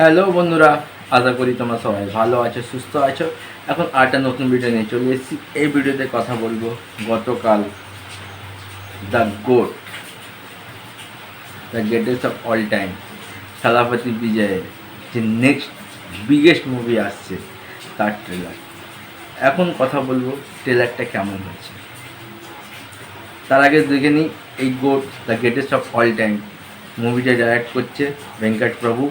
Hello বন্ধুরা। আশা করি তোমরা সবাই ভালো আছো, সুস্থ আছো। এখন আরেকটা নতুন ভিডিও নিয়ে চলে এসেছি। এই ভিডিওতে কথা বলব গতকাল the GOAT the greatest of all time Thalapathy বিজয়ের যে নেক্সট বিগেস্ট মুভি আসছে, তার ট্রেলার এখন কথা বলব ট্রেলারটা কেমন হয়েছে। তার আগে দেখে নিই, এই GOAT the greatest of all time মুভিটা ডাইরেক্ট করছে ভেঙ্কট প্রভু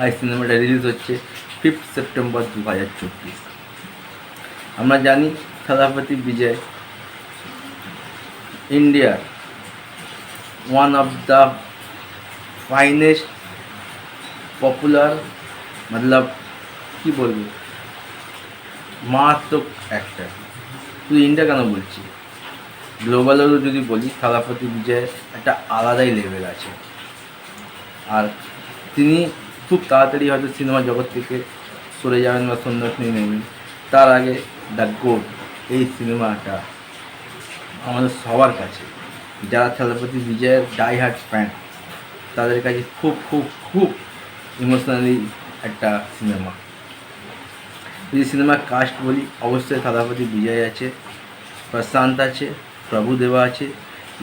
আর এই সিনেমাটা রিলিজ হচ্ছে ফিফথ সেপ্টেম্বর দু হাজার চব্বিশ। আমরা জানি থালাপতি বিজয় ইন্ডিয়ার one of the finest popular মতলব কি বলব? মারাত্মক একটা শুধু ইন্ডিয়া কেন বলছি গ্লোবালেরও যদি বলি থালাপতি বিজয়ের একটা আলাদাই লেভেল আছে। আর তিনি খুব তাড়াতাড়ি হয়তো সিনেমা জগৎ থেকে সরে যাবেন বা সন্ন্যাস নিয়ে নেবেন তার আগে দ্য গোড এই সিনেমাটা আমাদের সবার কাছে। যারা থালাপতি বিজয়ের ডাই হার্ট ফ্যান, তাদের কাছে খুব খুব খুব ইমোশনালি একটা সিনেমা। যদি সিনেমার কাস্ট বলি, অবশ্যই থালাপতি বিজয় আছে, প্রশান্ত আছে, প্রভুদেবা আছে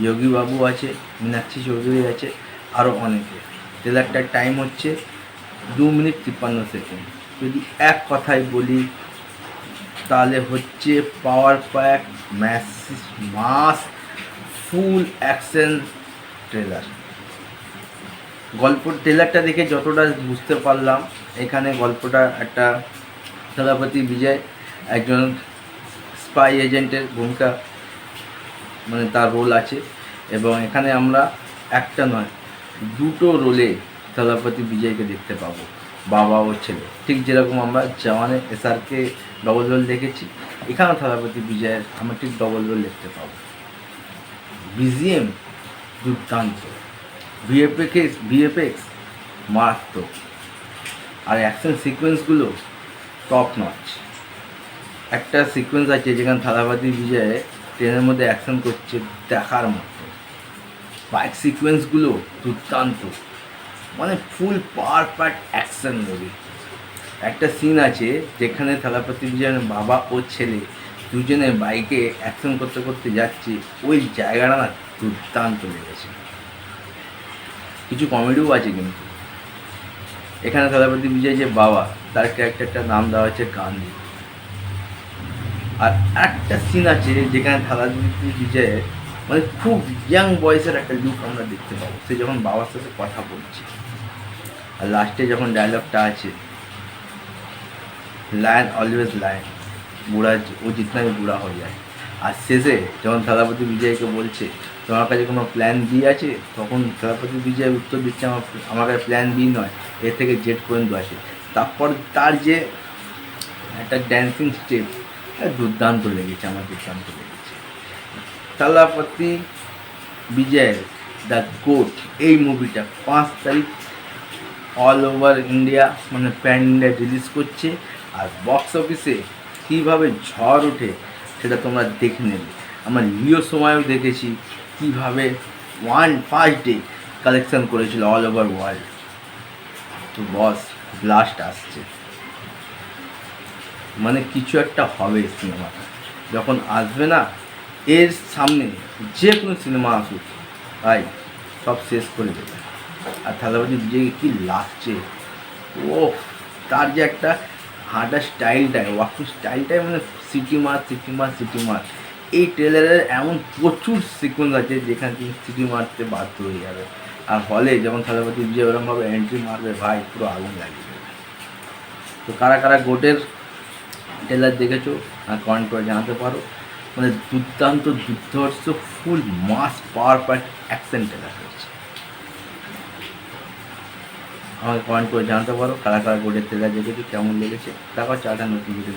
যোগী বাবু আছে, মীনাক্ষী চৌধুরী আছে আরও অনেকে। ট্রেলারটার টাইম হচ্ছে দু মিনিট তিপ্পান্ন সেকেন্ড। যদি এক কথায় বলি, তাহলে হচ্ছে power pack masses mass full action trailer গল্প ট্রেলারটা দেখে যতটা বুঝতে পারলাম, এখানে গল্পটা একটা সেনাপতি বিজয় একজন স্পাই এজেন্টের ভূমিকা মানে তার রোল আছে। এবং এখানে আমরা একটা নয়, দুটো রোলে থালাপতি বিজয়কে দেখতে পাবো, বাবা ও ছেলে। ঠিক যেরকম আমরা জওয়ানে এসআরকে ডবল রোল দেখেছি, এখানেও থালাপতি বিজয়ের আমরা ঠিক ডবল রোল দেখতে পাবো। বিজিএম দুর্দান্ত ভিএফএক্স ভিএফএক্স মারাত্মক, আর অ্যাকশন সিকোয়েন্সগুলো টপ নচ একটা সিকোয়েন্স আছে যেখানে থালাপাতি বিজয়ে ট্রেনের মধ্যে অ্যাকশন করছে দেখার মতো। বাইক সিকোয়েন্সগুলো দুর্দান্ত। মানে ফুল পার্ট অ্যাকশন মুভি একটা সিন আছে যেখানে থালাপতি বিজয়ের বাবা ও ছেলে দুজনে বাইকে অ্যাকশন করতে করতে যাচ্ছে, ওই জায়গাটা না দুর্দান্ত লেগেছে। কিছু কমেডিও আছে কিন্তু। এখানে থালাপতি বিজয় যে বাবা, তার ক্যারেক্টারটার নাম দেওয়া হচ্ছে গান্ধী। আর একটা সিন আছে যেখানে থালাপতি বিজয়ের মানে খুব ইয়াং বয়সের একটা লুক আমরা দেখতে পাবো। সে যখন বাবার সাথে কথা বলছে। আর লাস্টে যখন ডায়লগটা আছে লায়ন অলওয়েজ লায়ন বুড়া ও জিতনা বুড়া হয়ে যায়। আর শেষে যখন থালাপতি বিজয়কে বলছে, তোমার কাছে কোনো প্ল্যান বি আছে? তখন থালাপতি বিজয় উত্তর দিচ্ছে, আমার আমার কাছে প্ল্যান বি নয় এর থেকে জেট পর্যন্ত আছে। তারপর তার যে একটা ড্যান্সিং স্টেপ দুর্দান্ত লেগেছে, আমার দুর্দান্ত লেগেছে। থালাপতি বিজয়ের দ্য গোট এই মুভিটা পাঁচ তারিখ অল ওভার ইন্ডিয়া মানে প্যান ইন্ডিয়া রিলিজ করছে। আর বক্স অফিসে কীভাবে ঝড় ওঠে, সেটা তোমরা দেখে নেবে। আমার লিও সময়ও দেখেছি, কীভাবে ওয়ান ফার্স্ট ডে কালেকশন করেছিল অল ওভার ওয়ার্ল্ড তো বস ব্লাস্ট আসছে। মানে কিছু একটা হবে সিনেমাটা যখন আসবে না, এর সামনে যে কোনো সিনেমা আসুক, তাই সব শেষ করে দেবে। আর থালাবাজি বিজয়কে কী লাগছে? ও তার যে একটা হাঁটার স্টাইলটাই ওয়াকিং স্টাইলটাই মানে সিটি মার সিটি মার সিটি মার এই ট্রেলারের এমন প্রচুর সিকোয়েন্স আছে যেখানে তুমি সিটি মারতে বাধ্য হয়ে যাবে। আর হলে যখন থালাপতি বিজয় ওরমভাবে এন্ট্রি মারবে, ভাই, পুরো আগুন লাগিয়ে দেবে। তো কারা কারা গোটের ট্রেলার দেখেছ? আর কমেন্ট করে জানাতে পারো। মানে দুর্দান্ত, দুর্ধর্ষ full mass power part action trailer হয়েছে আমাকে কমেন্ট করে জানাতে পারো, কারা কারা বোর্ডের ট্রেলার দেখেছ কেমন লেগেছে, তারপর চাটা নতুন ভিডিও